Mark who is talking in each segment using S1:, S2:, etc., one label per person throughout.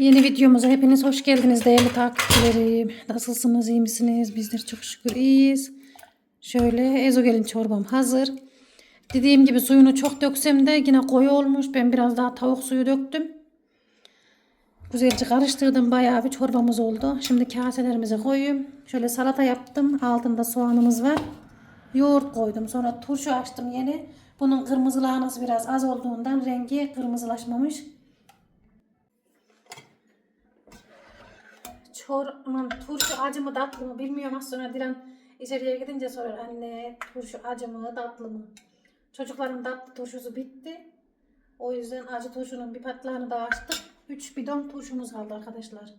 S1: Yeni videomuza hepiniz hoş geldiniz değerli takipçilerim. Nasılsınız, iyi misiniz? Bizler çok şükür iyiyiz. Şöyle ezogelin çorbam hazır. Dediğim gibi suyunu çok döksem de yine koyu olmuş. Ben biraz daha tavuk suyu döktüm. Güzelce karıştırdım. Bayağı bir çorbamız oldu. Şimdi kaselerimize koyayım. Şöyle salata yaptım. Altında soğanımız var. Yoğurt koydum. Sonra turşu açtım yeni. Bunun kırmızı lahanası biraz az olduğundan rengi kırmızılaşmamış. Çor, aman, turşu acı mı tatlı mı bilmiyorum az sonra Dilan içeriye gidince sorar anne turşu acı mı tatlı mı? Çocukların tatlı turşusu bitti. O yüzden acı turşunun bir patlağını daha açtık. 3 bidon turşumuz kaldı arkadaşlar.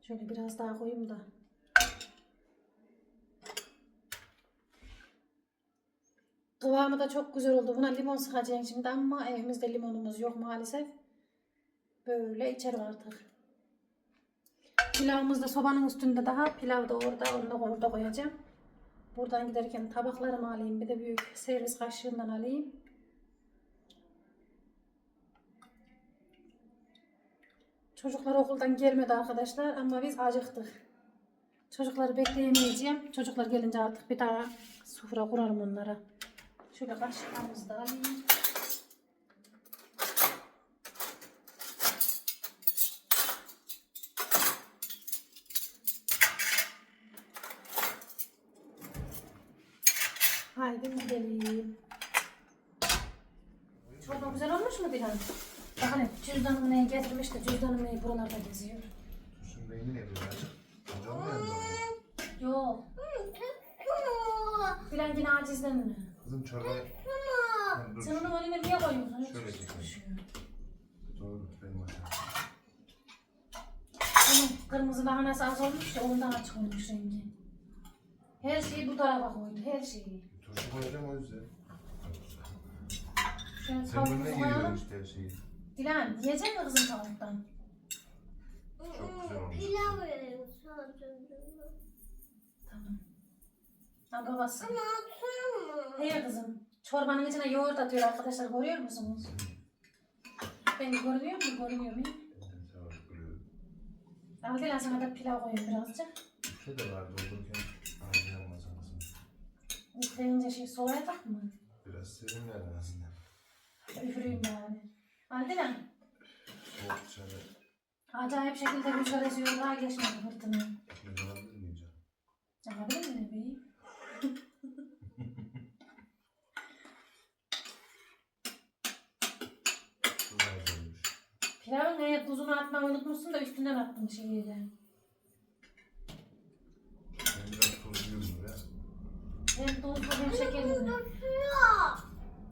S1: Şöyle biraz daha koyayım da. Kıvamı da çok güzel oldu. Buna limon sıkacağım şimdi ama evimizde limonumuz yok maalesef. Böyle içer artık. Pilavımız da sobanın üstünde daha. Pilav da orada. Onu da orada koyacağım. Buradan giderken tabaklarımı alayım. Bir de büyük servis kaşığından alayım. Çocuklar okuldan gelmedi arkadaşlar ama biz acıktık. Çocukları bekleyemeyeceğim. Çocuklar gelince artık bir daha sofra kurarım onlara. Şöyle kaşıklarımızı da alayım. Güzel olmuş mu Dilan? Bak hani cüzdanımı neyi getirmiş de cüzdanım neyi buralarda geziyor.
S2: Şimdi yemin ediyorum acık. Hocam mı yandı?
S1: Yok. Dilan yine acizden mi?
S2: Kızım çorbayı... Tamam, dur.
S1: Sen onu önüne niye koyuyorsun?
S2: Şöyle çekeyim. Doğru benim.
S1: Onun kırmızı lahanası az olmuş ya ondan açık olmuş rengi. Her şeyi bu tarafa koydu, her şeyi.
S2: Turşu koyacağım o yüzden.
S1: Şöyle
S2: Sen
S1: tavuğumuzu
S2: giriyorsun
S1: koyalım.
S2: işte her şeyi.
S1: Dilan yiyecek mi kızım tavuktan?
S2: Çok güzel olmuş.
S3: Pilav sadece.
S1: Tamam. Ha babası.
S3: Ama atsana.
S1: Hey kızım. Çorbanın içine yoğurt atıyor arkadaşlar görüyor musunuz? Beni görüyor mu? Görmüyor mu?
S2: Eline sağlık buluyorum.
S1: Al Dilan sana da pilav koyayım birazcık.
S2: Bir şey de vardı olurken almasın kızım.
S1: Üfleyince şey soğuyacak mı?
S2: Biraz serinler en azından.
S1: Üfüreyim yani. Al Dilan.
S2: Soğuk dışarı
S1: Acayip şekilde rüzgar esiyor. Daha geçmedi fırtına.
S2: ekmek alabilir miyim canım?
S1: Alabilir miyim bebeğim?
S2: Çok.
S1: Pilavın neye tuzunu atmayı unutmuşsun da üstünden attın şeyiyle.
S2: Ben biraz tuzluyum ya.
S1: Hem tuzlu hem.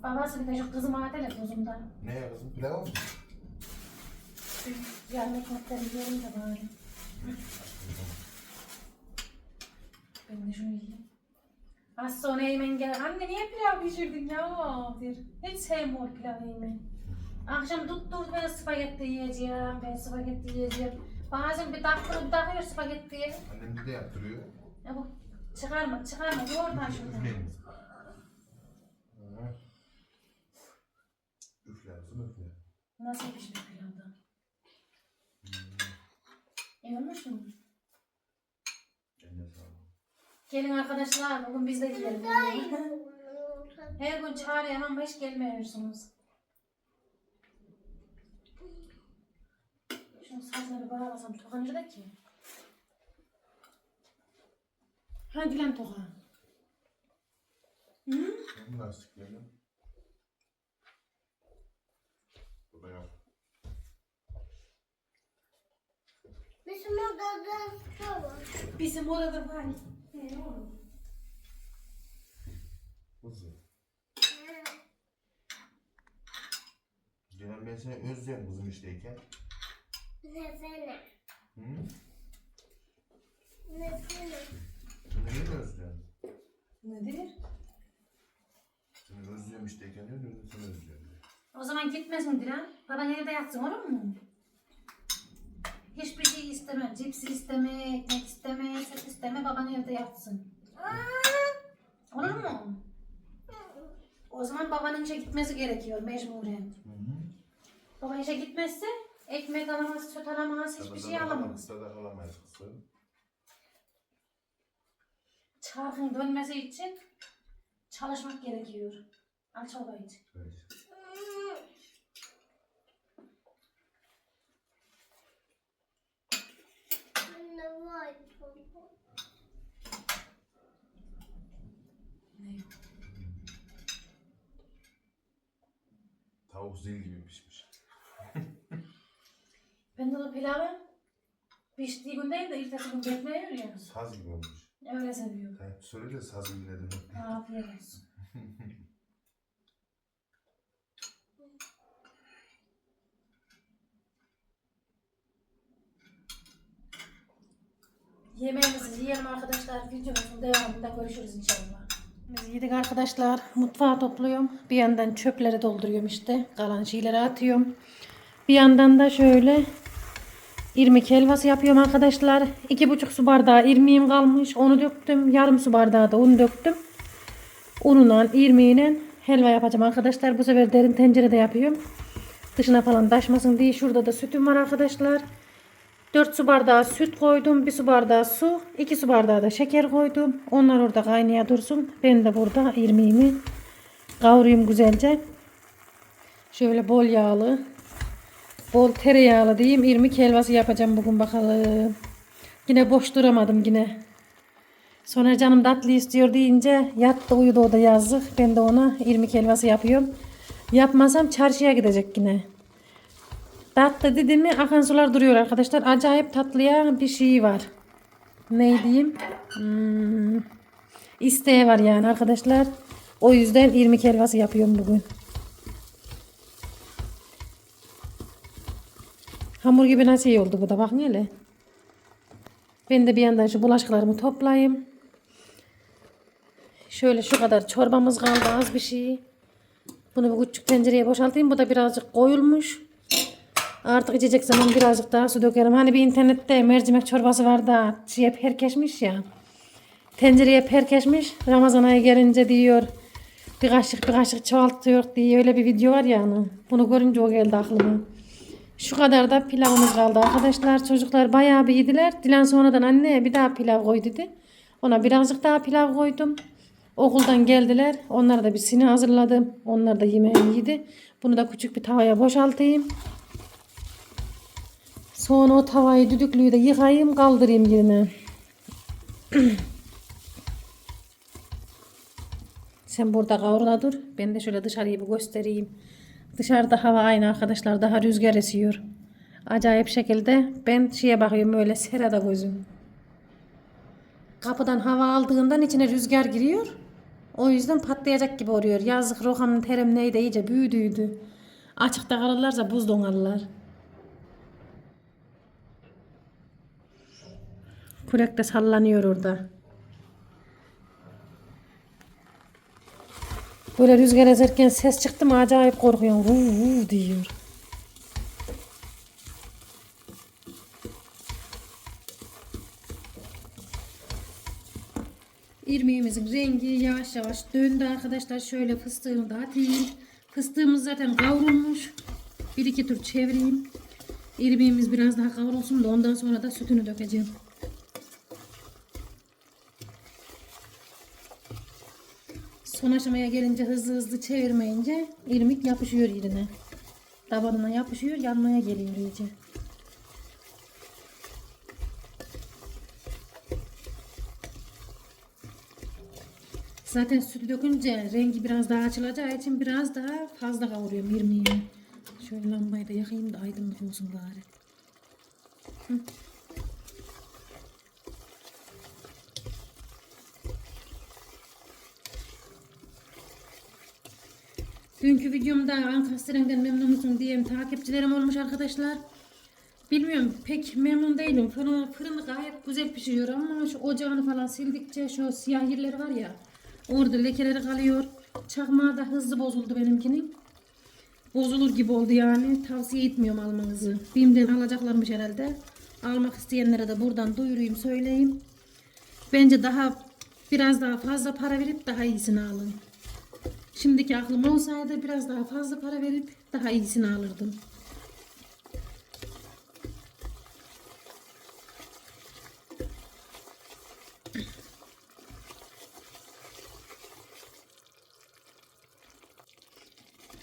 S1: Babası bir de şu kızıma atele tuzundan.
S2: Ne ya kızım pilav mı?
S1: Yarın ekmekleri yiyelim de bari. Ben de şunu yiyeyim. Az sonra yemen gel. Anne niye pilav pişirdin ya? Der. Hiç sevmiyor pilav yemeği. Akşam tutturdu ben spagetti yiyeceğim. Ben spagetti yiyeceğim. Bazen bir dakika bir takıyor spagettiye.
S2: Annem de yaptırıyor.
S1: Ya bu çıkarma çıkarma yoğurtan şuradan.
S2: Üfleyin. Ha. Kızım üfle.
S1: Nasıl pişmiş pilavda? İyi olmuş mu?
S2: Eline sağlık.
S1: Gelin arkadaşlar bugün biz de yiyelim. Her gün çağırıyorum ama hiç gelmiyorsunuz. Şunu bir bağlasam toka nerede ki? Hadi lan toka. Hı?
S2: Ben mi lastiklerim? Bu da yok.
S3: Bizim odada su var.
S1: Bizim odada var. Ne oğlum?
S2: Kızım. Genel ben seni özlüyorum kızım işteyken.
S3: Nefene.
S2: Hı?
S3: Nefene.
S2: Neyi mi özlüyorsun?
S1: Nedir?
S2: Seni özlüyorum işteyken diyor, seni özlüyorum.
S1: O zaman gitmesin Dilan. Baban evde yatsın olur mu? Hiçbir şey isteme. Cipsi isteme, ekmek isteme, süt isteme. Baban evde yatsın. Olur mu? O zaman babanın işe gitmesi gerekiyor mecburen. Baba işe gitmezse Ekmek alamaz, süt alamaz, hiçbir şey alamaz.
S2: Sadak alamayız kızım.
S1: Çarkın dönmesi için çalışmak gerekiyor. Al çorbayı iç.
S2: Evet.
S3: Anne var çorba.
S1: Ne?
S2: Tavuk zil gibi pişmiş.
S1: Ben de o pilavı piştiği gün değil de ertesi gün bekliyor ya.
S2: Saz gibi olmuş.
S1: Öyle seviyorum.
S2: Sen söyle de saz gibi dedim.
S1: Afiyet olsun. Yemeğimizi yiyelim arkadaşlar. Videomuzun devamında görüşürüz inşallah. Biz yedik arkadaşlar. Mutfağı topluyorum. Bir yandan çöpleri dolduruyorum işte. Kalan şeyleri atıyorum. Bir yandan da şöyle irmik helvası yapıyorum arkadaşlar. İki buçuk su bardağı irmiğim kalmış. Onu döktüm. Yarım su bardağı da un döktüm. Ununla, irmiğiyle helva yapacağım arkadaşlar. Bu sefer derin tencerede yapıyorum. Dışına falan taşmasın diye. Şurada da sütüm var arkadaşlar. 4 su bardağı süt koydum. 1 su bardağı su. 2 su bardağı da şeker koydum. Onlar orada kaynaya dursun. Ben de burada irmiğimi kavurayım güzelce. Şöyle bol yağlı. Bol tereyağlı diyeyim. irmik helvası yapacağım bugün bakalım. Yine boş duramadım yine. Sonra canım tatlı istiyor deyince yattı uyudu o da yazık. Ben de ona irmik helvası yapıyorum. Yapmasam çarşıya gidecek yine. Tatlı dedi mi akan sular duruyor arkadaşlar. Acayip tatlıya bir şey var. Ne diyeyim? Hmm, isteği var yani arkadaşlar. O yüzden irmik helvası yapıyorum bugün. Hamur gibi nasıl iyi oldu bu da bakın hele. Ben de bir yandan şu bulaşıklarımı toplayayım. Şöyle şu kadar çorbamız kaldı az bir şey. Bunu bu küçük tencereye boşaltayım. Bu da birazcık koyulmuş. Artık içecek zaman birazcık daha su dökerim. Hani bir internette mercimek çorbası var da şeye perkeşmiş ya. Tencereye perkeşmiş. Ramazan ayı gelince diyor bir kaşık bir kaşık çoğaltıyor diye öyle bir video var ya. hani. Bunu görünce o geldi aklıma. Şu kadar da pilavımız kaldı arkadaşlar. Çocuklar bayağı bir yediler. Dilan sonradan anne bir daha pilav koy dedi. Ona birazcık daha pilav koydum. Okuldan geldiler. Onlara da bir sini hazırladım. Onlar da yemeğini yedi. Bunu da küçük bir tavaya boşaltayım. Sonra o tavayı düdüklüyü de yıkayayım kaldırayım yerine. Sen burada kavrula dur. Ben de şöyle dışarıyı bir göstereyim. Dışarıda hava aynı arkadaşlar. Daha rüzgar esiyor. Acayip şekilde ben şeye bakıyorum öyle serada gözüm. Kapıdan hava aldığından içine rüzgar giriyor. O yüzden patlayacak gibi oluyor. Yazık Rohan'ın terim neydi iyice büyüdüydü. Açıkta kalırlarsa buz donarlar. Kurek de sallanıyor orada. Böyle rüzgar eserken ses çıktı mı acayip korkuyorum. Vuv vuv diyor. İrmiğimizin rengi yavaş yavaş döndü arkadaşlar. Şöyle fıstığını da atayım. Fıstığımız zaten kavrulmuş. Bir iki tur çevireyim. İrmiğimiz biraz daha kavrulsun da ondan sonra da sütünü dökeceğim. Son aşamaya gelince hızlı hızlı çevirmeyince irmik yapışıyor yerine. Tabanına yapışıyor, yanmaya geliyor iyice. Zaten sütü dökünce rengi biraz daha açılacağı için biraz daha fazla kavuruyorum irmiğini. Şöyle lambayı da yakayım da aydınlık olsun bari. Hı. Dünkü videomda Ankastren'den memnun musun diye takipçilerim olmuş arkadaşlar. Bilmiyorum pek memnun değilim. Fırını, fırını gayet güzel pişiriyor ama şu ocağını falan sildikçe şu siyah yerleri var ya orada lekeleri kalıyor. Çakmağı da hızlı bozuldu benimkinin. Bozulur gibi oldu yani. Tavsiye etmiyorum almanızı. Bim'den alacaklarmış herhalde. Almak isteyenlere de buradan duyurayım söyleyeyim. Bence daha biraz daha fazla para verip daha iyisini alın. Şimdiki aklım olsaydı biraz daha fazla para verip daha iyisini alırdım.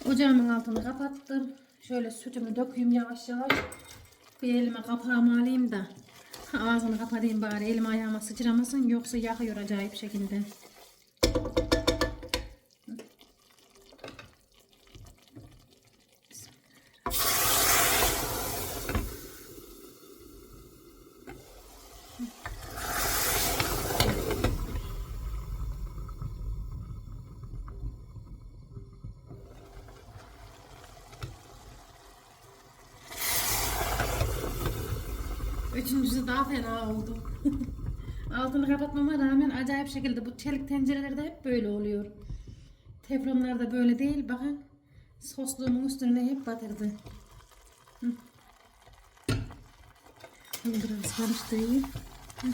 S1: Ocağımın altını kapattım. Şöyle sütümü dökeyim yavaş yavaş. Bir elime kapağımı alayım da ağzını kapatayım bari elim ayağıma sıçramasın yoksa yakıyor acayip şekilde. Daha fena oldu. Altını kapatmama rağmen acayip şekilde bu çelik tencerelerde hep böyle oluyor. Teflonlarda böyle değil. Bakın sosluğumun üstüne hep batırdı. Hı. Biraz karıştırayım. Hı.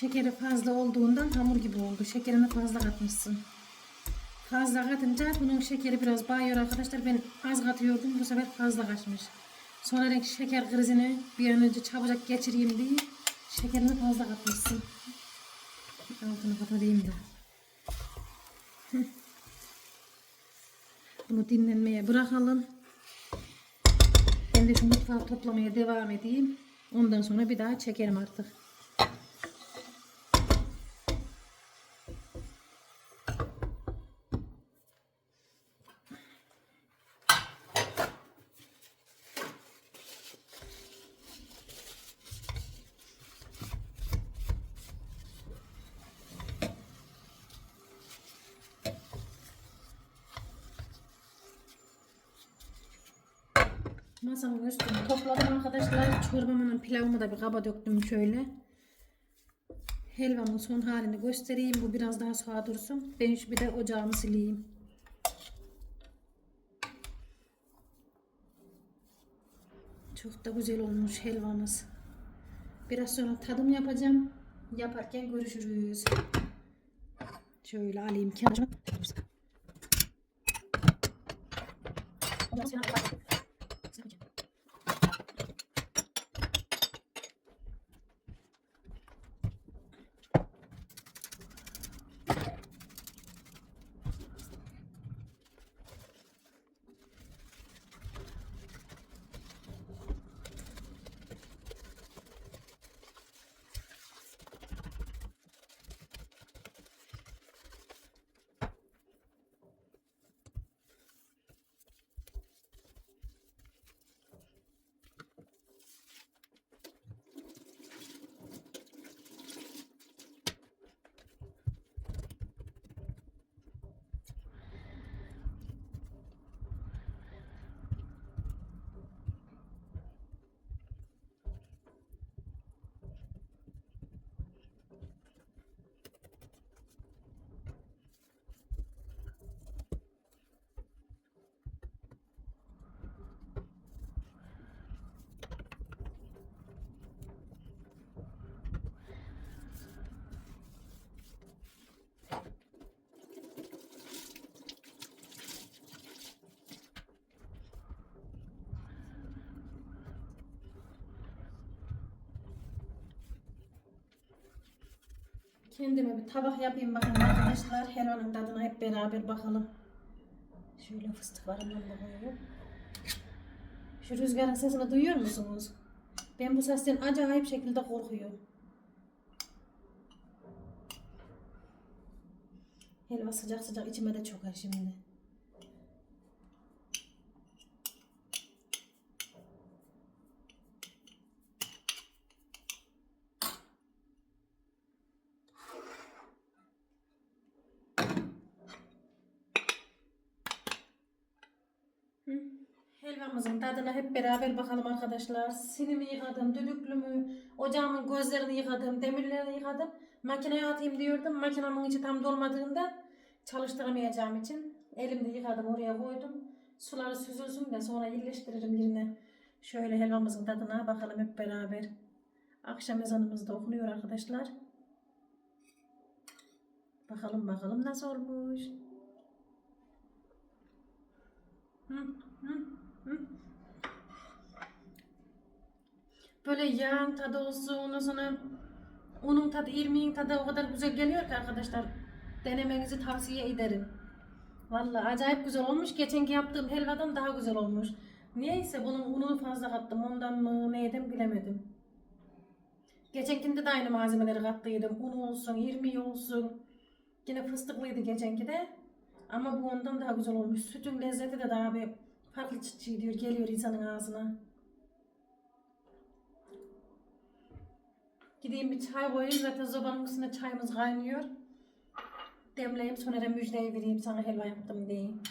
S1: Şekeri fazla olduğundan hamur gibi oldu. Şekerini fazla katmışsın. Fazla katınca bunun şekeri biraz bayıyor arkadaşlar. Ben az katıyordum. Bu sefer fazla kaçmış. Sonra şeker krizini bir an önce çabucak geçireyim diye şekerini fazla katmışsın. Altını kapatayım da. Bunu dinlenmeye bırakalım. Ben de şu mutfağı toplamaya devam edeyim. Ondan sonra bir daha çekerim artık. Masamın üstünü topladım arkadaşlar. Çorbamın pilavımı da bir kaba döktüm şöyle. Helvamın son halini göstereyim. Bu biraz daha soğuk dursun. Ben şu bir de ocağımı sileyim. Çok da güzel olmuş helvamız. Biraz sonra tadım yapacağım. Yaparken görüşürüz. Şöyle alayım kenara. Kendime bir tabak yapayım bakın arkadaşlar. Helvanın tadına hep beraber bakalım. Şöyle fıstık varından koyuyorum. Şu rüzgarın sesini duyuyor musunuz? Ben bu sesten acayip şekilde korkuyorum. Helva sıcak sıcak içime de çok şimdi. Helvamızın tadına hep beraber bakalım arkadaşlar. Sinimi yıkadım, düdüklümü, ocağımın gözlerini yıkadım, demirlerini yıkadım. Makineye atayım diyordum. Makinemin içi tam dolmadığında çalıştıramayacağım için elimde yıkadım oraya koydum. Suları süzülsün de sonra yerleştiririm yerine. Şöyle helvamızın tadına bakalım hep beraber. Akşam ezanımız da okunuyor arkadaşlar. Bakalım bakalım nasıl olmuş. Hı, hı, hı. Böyle yağın tadı olsun, ondan sonra unun tadı, irmiğin tadı o kadar güzel geliyor ki arkadaşlar. Denemenizi tavsiye ederim. Vallahi acayip güzel olmuş. Geçenki yaptığım helvadan daha güzel olmuş. Niyeyse bunun ununu fazla kattım. Ondan mı neyden bilemedim. Geçenkinde de aynı malzemeleri kattıydım. Un olsun, irmiği olsun. Yine fıstıklıydı geçenki de. Ama bu ondan daha güzel olmuş. Sütün lezzeti de daha bir farklı çıt diyor. Geliyor insanın ağzına. Gideyim bir çay koyayım. Zaten zobanın üstünde çayımız kaynıyor. Demleyeyim sonra da müjdeyi vereyim sana helva yaptım diyeyim.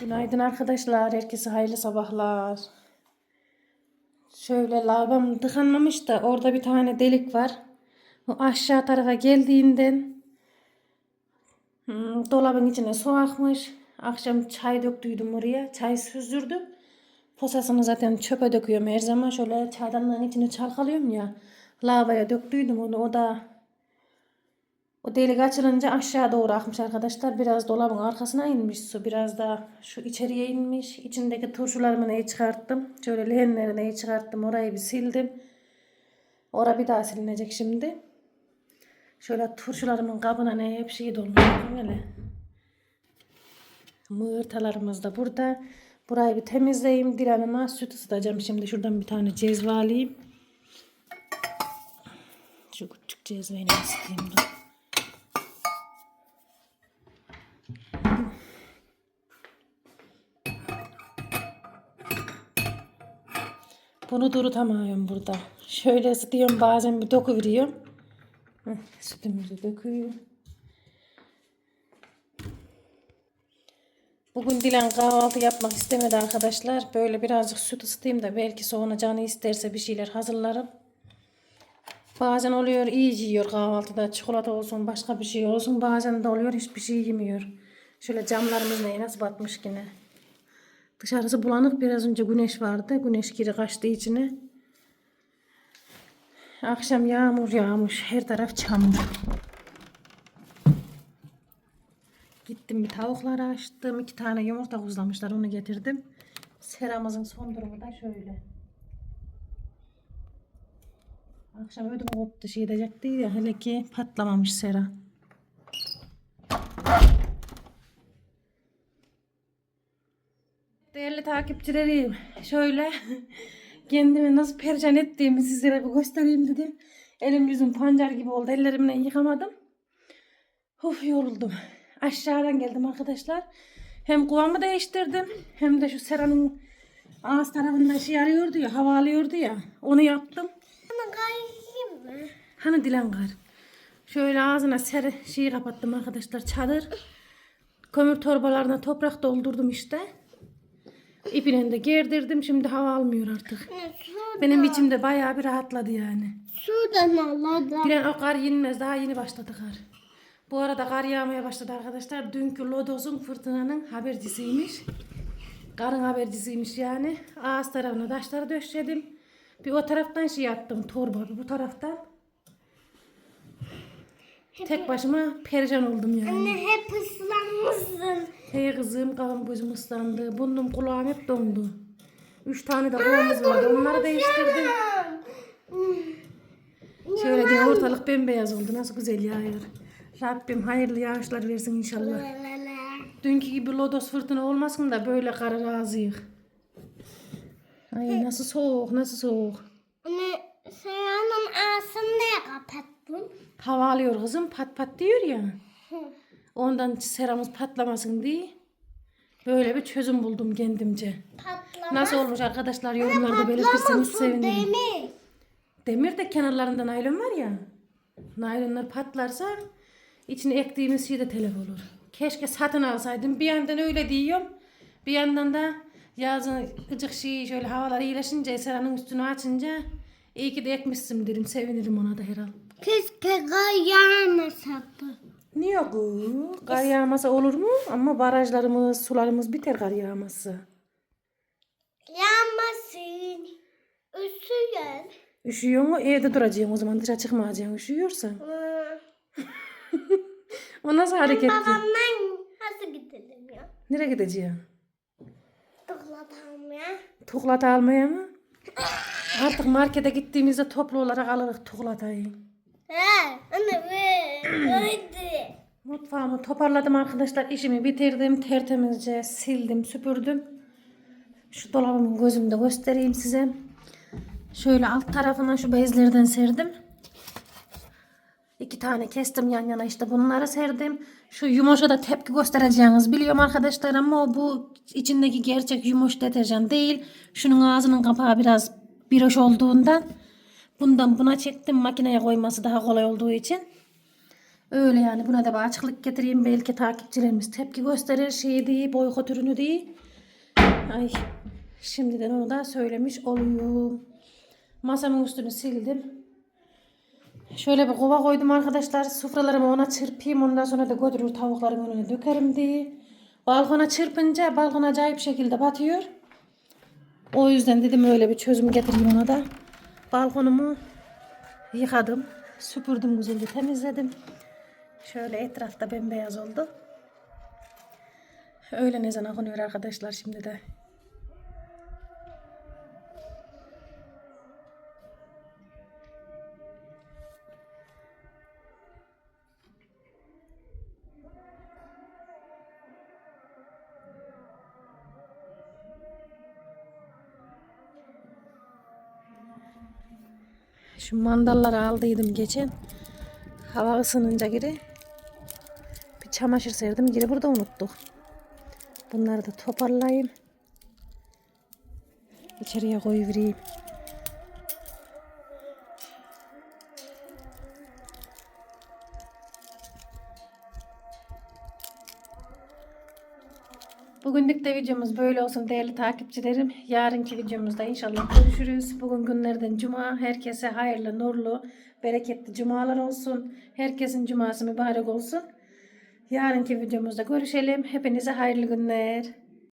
S1: Günaydın arkadaşlar. Herkese hayırlı sabahlar. Şöyle lavabom tıkanmamış da orada bir tane delik var. O aşağı tarafa geldiğinden hmm, dolabın içine su akmış. Akşam çay döktüydüm oraya. Çay süzdürdüm. Posasını zaten çöpe döküyorum her zaman. Şöyle çaydanlığın içine çalkalıyorum ya. Lavaboya döktüydüm onu. O da o delik açılınca aşağı doğru akmış arkadaşlar. Biraz dolabın arkasına inmiş su. Biraz da şu içeriye inmiş. İçindeki turşularımı neyi çıkarttım. Şöyle leğenleri neyi çıkarttım. Orayı bir sildim. Ora bir daha silinecek şimdi. Şöyle turşularımın kabına ne hep şey dolmuş. Böyle. Mığırtalarımız da burada. Burayı bir temizleyeyim. Dilanıma süt ısıtacağım. Şimdi şuradan bir tane cezve alayım. Şu küçük cezveyi ısıtayım da. Bunu durutamıyorum burada. Şöyle ısıtıyorum bazen bir doku veriyorum. Heh, Sütümüzü döküyorum. Bugün Dilan kahvaltı yapmak istemedi arkadaşlar. Böyle birazcık süt ısıtayım da belki sonra canı isterse bir şeyler hazırlarım. Bazen oluyor iyi yiyor kahvaltıda çikolata olsun başka bir şey olsun. Bazen de oluyor hiçbir şey yemiyor. Şöyle camlarımız neye nasıl batmış yine. Dışarısı bulanık biraz önce güneş vardı. Güneş geri kaçtı içine. Akşam yağmur yağmış. Her taraf çamur. Gittim bir tavukları açtım. iki tane yumurta kuzlamışlar. Onu getirdim. Seramızın son durumu da şöyle. Akşam ödüm koptu şey edecekti ya. Hele ki patlamamış sera. Değerli takipçilerim, şöyle kendimi nasıl perişan ettiğimi sizlere bir göstereyim dedim. Elim yüzüm pancar gibi oldu. Ellerimle yıkamadım. Of yoruldum. Aşağıdan geldim arkadaşlar. Hem kuvamı değiştirdim hem de şu seranın ağız tarafından şey arıyordu ya, hava alıyordu ya. Onu yaptım.
S3: Ama kayayım mı?
S1: Hani dilen kar. Şöyle ağzına ser şeyi kapattım arkadaşlar çadır. Kömür torbalarına toprak doldurdum işte. İpine de gerdirdim. Şimdi hava almıyor artık.
S3: Ne,
S1: Benim içimde bayağı bir rahatladı yani.
S3: sudan Allah'dan.
S1: Dilen o kar yenmez. Daha yeni başladı kar. Bu arada kar yağmaya başladı arkadaşlar. Dünkü Lodos'un fırtınanın habercisiymiş. Karın habercisiymiş yani. Ağız tarafına taşları döşedim. Bir o taraftan şey attım torba. Bu taraftan. Tek başıma perişan oldum yani.
S3: Anne hep ıslanmışsın.
S1: Hey kızım kafam gözüm ıslandı. Burnum kulağım hep dondu. Üç tane de kulağımız vardı. Onları değiştirdim. Şöyle diye ortalık bembeyaz oldu. Nasıl güzel yağıyor. Rabbim hayırlı yağışlar versin inşallah. Dünkü gibi lodos fırtına olmasın da böyle karı razıyık. Ay nasıl soğuk nasıl soğuk.
S3: Anne onun ağzını niye kapattın?
S1: Hava alıyor kızım pat pat diyor ya. Ondan seramız patlamasın diye. Böyle bir çözüm buldum kendimce.
S3: Patlama.
S1: Nasıl olmuş arkadaşlar yorumlarda belirtirseniz sevinirim.
S3: Demir.
S1: Demir de kenarlarında naylon var ya. Naylonlar patlarsa içine ektiğimiz şey de telef olur. Keşke satın alsaydım. Bir yandan öyle diyorum. Bir yandan da yazın ıcık şey şöyle havalar iyileşince Sera'nın üstünü açınca iyi ki de ekmişsin derim. Sevinirim ona da herhalde.
S3: Keşke kar yağmasadı.
S1: Niye bu? Kar yağmasa olur mu? Ama barajlarımız, sularımız biter kar yağması.
S3: Yağmasın. Üşüyen.
S1: Üşüyor mu? Evde duracaksın o zaman dışarı çıkmayacaksın üşüyorsan.
S3: Hı.
S1: O nasıl hareketli?
S3: Babamdan nasıl gidelim ya?
S1: Nereye gideceksin?
S3: Tıklatalım ya.
S1: Tuğlata almaya mı? Artık markete gittiğimizde toplu olarak alırız tuğlatayı.
S3: He, anne be.
S1: Mutfağımı toparladım arkadaşlar. İşimi bitirdim. Tertemizce sildim, süpürdüm. Şu dolabımın gözümde göstereyim size. Şöyle alt tarafına şu bezlerden serdim. İki tane kestim yan yana işte bunları serdim. Şu yumuşa da tepki göstereceğiniz biliyorum arkadaşlar ama bu içindeki gerçek yumuş deterjan değil. Şunun ağzının kapağı biraz biroş olduğundan bundan buna çektim makineye koyması daha kolay olduğu için. Öyle yani buna da bir açıklık getireyim. Belki takipçilerimiz tepki gösterir şeyi değil, boykot ürünü değil. Ay şimdiden onu da söylemiş oluyorum. Masamın üstünü sildim. Şöyle bir kova koydum arkadaşlar. Sufralarımı ona çırpayım. Ondan sonra da götürür tavukların önüne dökerim diye. Balkona çırpınca balkon acayip şekilde batıyor. O yüzden dedim öyle bir çözüm getireyim ona da. Balkonumu yıkadım. Süpürdüm güzelce temizledim. Şöyle etrafta bembeyaz oldu. Öğlen ezanı okunuyor arkadaşlar şimdi de. Şu mandalları aldıydım geçen. Hava ısınınca geri bir çamaşır serdim. Geri burada unuttuk. Bunları da toparlayayım. İçeriye koyuvereyim. De videomuz böyle olsun değerli takipçilerim. Yarınki videomuzda inşallah görüşürüz. Bugün günlerden cuma. Herkese hayırlı, nurlu, bereketli cumalar olsun. Herkesin cuması mübarek olsun. Yarınki videomuzda görüşelim. Hepinize hayırlı günler.